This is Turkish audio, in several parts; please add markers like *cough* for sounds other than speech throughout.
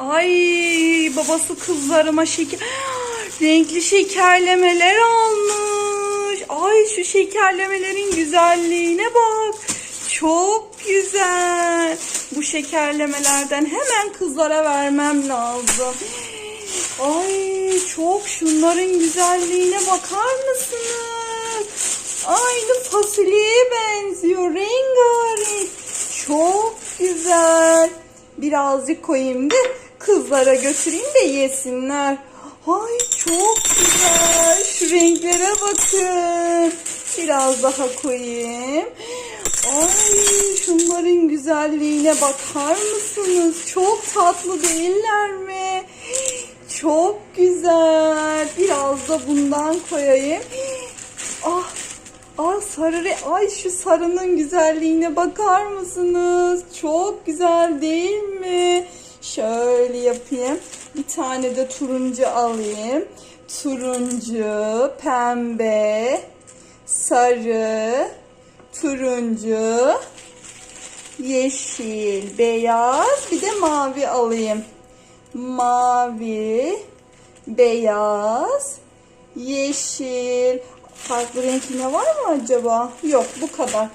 Ay babası kızlarıma şeker renkli şekerlemeler almış. Ay şu şekerlemelerin güzelliğine bak. Çok güzel. Bu şekerlemelerden hemen kızlara vermem lazım. Ay çok şunların güzelliğine bakar mısınız? Aynı fasulyeye benziyor. Rengarenk. Çok güzel. Birazcık koyayım da kızlara götüreyim de yesinler. Ay çok güzel. Şu renklere bakın. Biraz daha koyayım. Ay şunların güzelliğine bakar mısınız? Çok tatlı değiller mi? Çok güzel. Biraz da bundan koyayım. Ah Ah sarı ay şu sarının güzelliğine bakar mısınız? Çok güzel değil mi? Şöyle yapayım. Bir tane de turuncu alayım. Turuncu, pembe, sarı, turuncu, yeşil, beyaz, bir de mavi alayım. Mavi, beyaz, yeşil. Farklı renk yine var mı acaba? Yok bu kadar.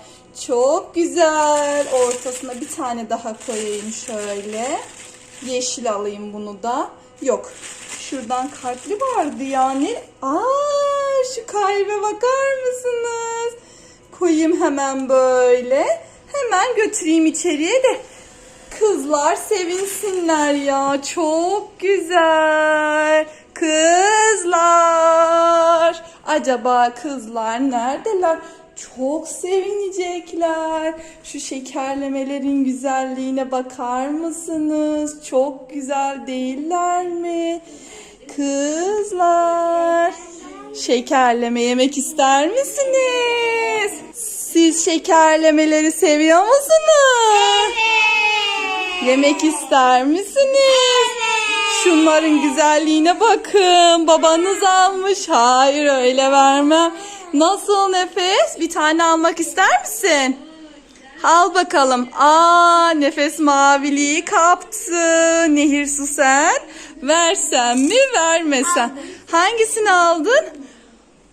Çok güzel. Ortasına bir tane daha koyayım şöyle. Yeşil alayım bunu da. Yok. Şuradan kalpli vardı yani. Aa şu kalbe bakar mısınız? Koyayım hemen böyle. Hemen götüreyim içeriye de Kızlar sevinsinler ya. Çok güzel. Kızlar. Acaba kızlar neredeler? Çok sevinecekler. Şu şekerlemelerin güzelliğine bakar mısınız? Çok güzel değiller mi? Kızlar. Şekerleme yemek ister misiniz? Siz şekerlemeleri seviyor musunuz? Yemek ister misiniz? Şunların güzelliğine bakın. Babanız almış. Hayır öyle vermem. Nasıl nefes? Bir tane almak ister misin? Al bakalım. Aa nefes maviliği kaptı. Nehir su sen. Versen mi vermesen. Hangisini aldın?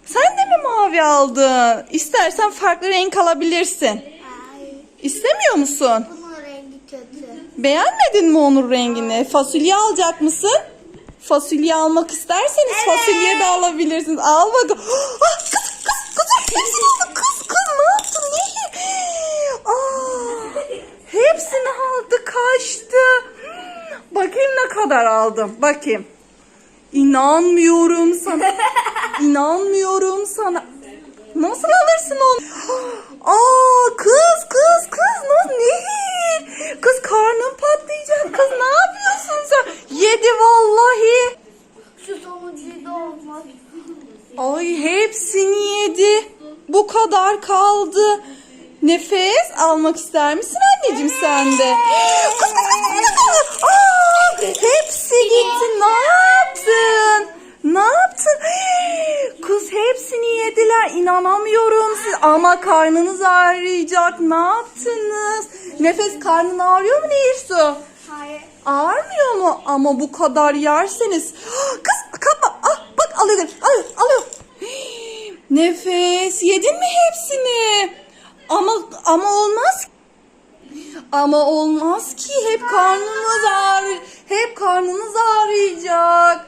Sen de mi mavi aldın? İstersen farklı renk alabilirsin. Hayır. İstemiyor musun? Bunun rengi kötü. Beğenmedin mi onun rengini? Fasulye alacak mısın? Fasulye almak isterseniz fasulye de alabilirsiniz. Al bakalım. *gasps* Ah, kız kız kız. Kız ne yaptın? Niye? Aa, hepsini aldı kaçtı. Bakayım ne kadar aldım. Bakayım. İnanmıyorum sana. İnanmıyorum sana. Nasıl alırsın onu? Aa kız kız kız ne nehir? Kız karnın patlayacak Nefes almak ister misin anneciğim sen de? Kız kız kız kız, kız. Aa, hepsi gitti. Ne yaptın? Ne yaptın? *gasps* Kız hepsini yediler. İnanamıyorum siz. Ama karnınız ağrıyacak. Ne yaptınız? Nefes karnın ağrıyor mu Nehirsu? Hayır. Ağrmıyor mu? Ama bu kadar yerseniz. *gasps* Kız kapma. Ah, bak alıyor. Alıyor. alıyor. *gasps* Nefes yedin mi hepsini? Ama ama olmaz. Ama olmaz ki hep karnınız ağrı hep karnınız ağrıyacak.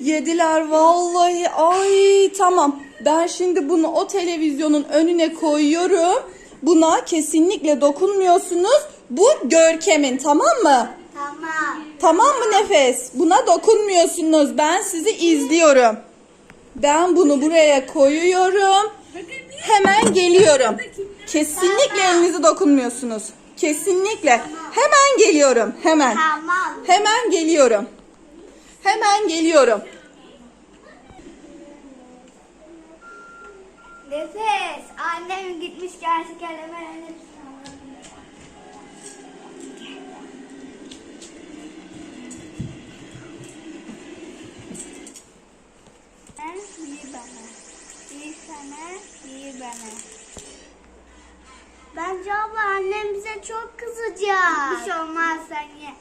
Yediler vallahi. Ay tamam. Ben şimdi bunu o televizyonun önüne koyuyorum. Buna kesinlikle dokunmuyorsunuz. Bu Görkem'in tamam mı? Tamam. Tamam mı Nefes? Buna dokunmuyorsunuz. Ben sizi izliyorum. Ben bunu buraya koyuyorum. Hemen geliyorum. Kesinlikle elinizi dokunmuyorsunuz. Kesinlikle. Hemen geliyorum. Hemen. Tamam. Hemen geliyorum. Hemen geliyorum. Nefes. Annem gitmiş elemelerini Sen iyi bana. İyi sana, iyi bana. Bence abla annem bize çok kızacak. Bir şey olmaz sen ye.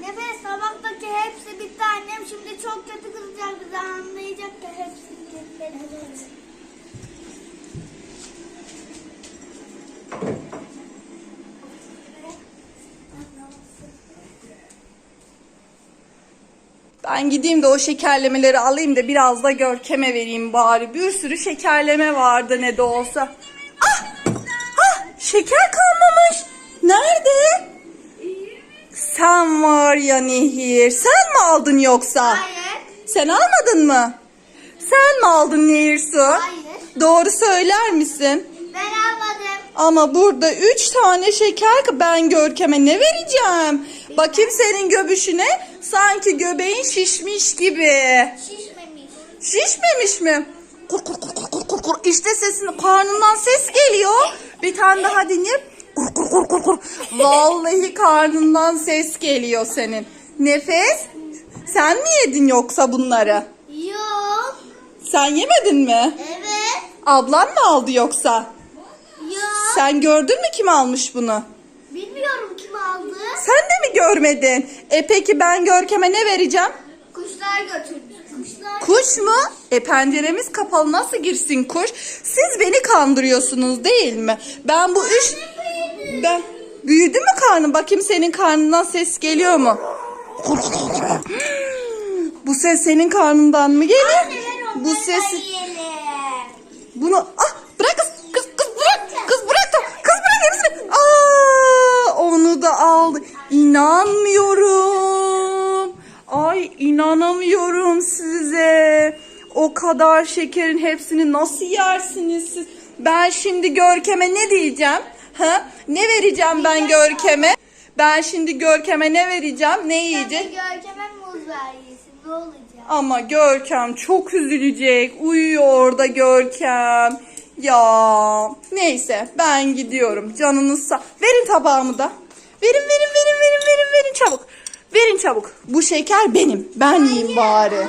Nefes tabaktaki hepsi bitti annem şimdi çok kötü kızacak bize anlayacak da hepsini. Evet. Ben gideyim de o şekerlemeleri alayım da biraz da Görkem'e vereyim bari. Bir sürü şekerleme vardı ne de olsa. Ah! Ah! Şeker kalmamış. Nerede? Sen var ya Nehir. Sen mi aldın yoksa? Hayır. Sen almadın mı? Sen mi aldın Nehir Su? Hayır. Doğru söyler misin? Ben almadım. Ama burada üç tane şeker ben Görkem'e ne vereceğim? Bakayım senin göbüşüne sanki göbeğin şişmiş gibi. Şişmemiş. Şişmemiş mi? Kur kur kur kur kur kur kur. İşte sesin karnından ses geliyor. Bir tane daha dinle. Kur kur kur kur kur. Vallahi karnından ses geliyor senin. Nefes. Sen mi yedin yoksa bunları? Yok. Sen yemedin mi? Evet. Ablan mı aldı yoksa? Yok. Sen gördün mü kim almış bunu? Bilmiyorum kim aldı. Sen de mi görmedin? E peki ben Görkem'e ne vereceğim? Kuşlar götürdü. Kuşlar. Kuş mu? E penceremiz kapalı nasıl girsin kuş? Siz beni kandırıyorsunuz değil mi? Ben bu üç... Ben... Büyüdü mü karnın? Bakayım senin karnından ses geliyor mu? *gasps* Bu ses senin karnından mı geliyor? Bu ses... Bunu... Ah bırak. Kız bırak da. Kız bırak hepsini. Aa, onu da aldı. İnanmıyorum. Ay inanamıyorum size. O kadar şekerin hepsini nasıl yersiniz siz? Ben şimdi Görkem'e ne diyeceğim? Ha? Ne vereceğim ben Görkem'e? Ben şimdi Görkem'e ne vereceğim? Ne yiyecek? Görkem'e muz ver yesin. Ne olacak? Ama Görkem çok üzülecek. Uyuyor orada Görkem. Ya neyse ben gidiyorum. Canınız sağ. Verin tabağımı da. Verin verin verin verin verin verin çabuk. Verin çabuk. Bu şeker benim. Ben yiyeyim bari.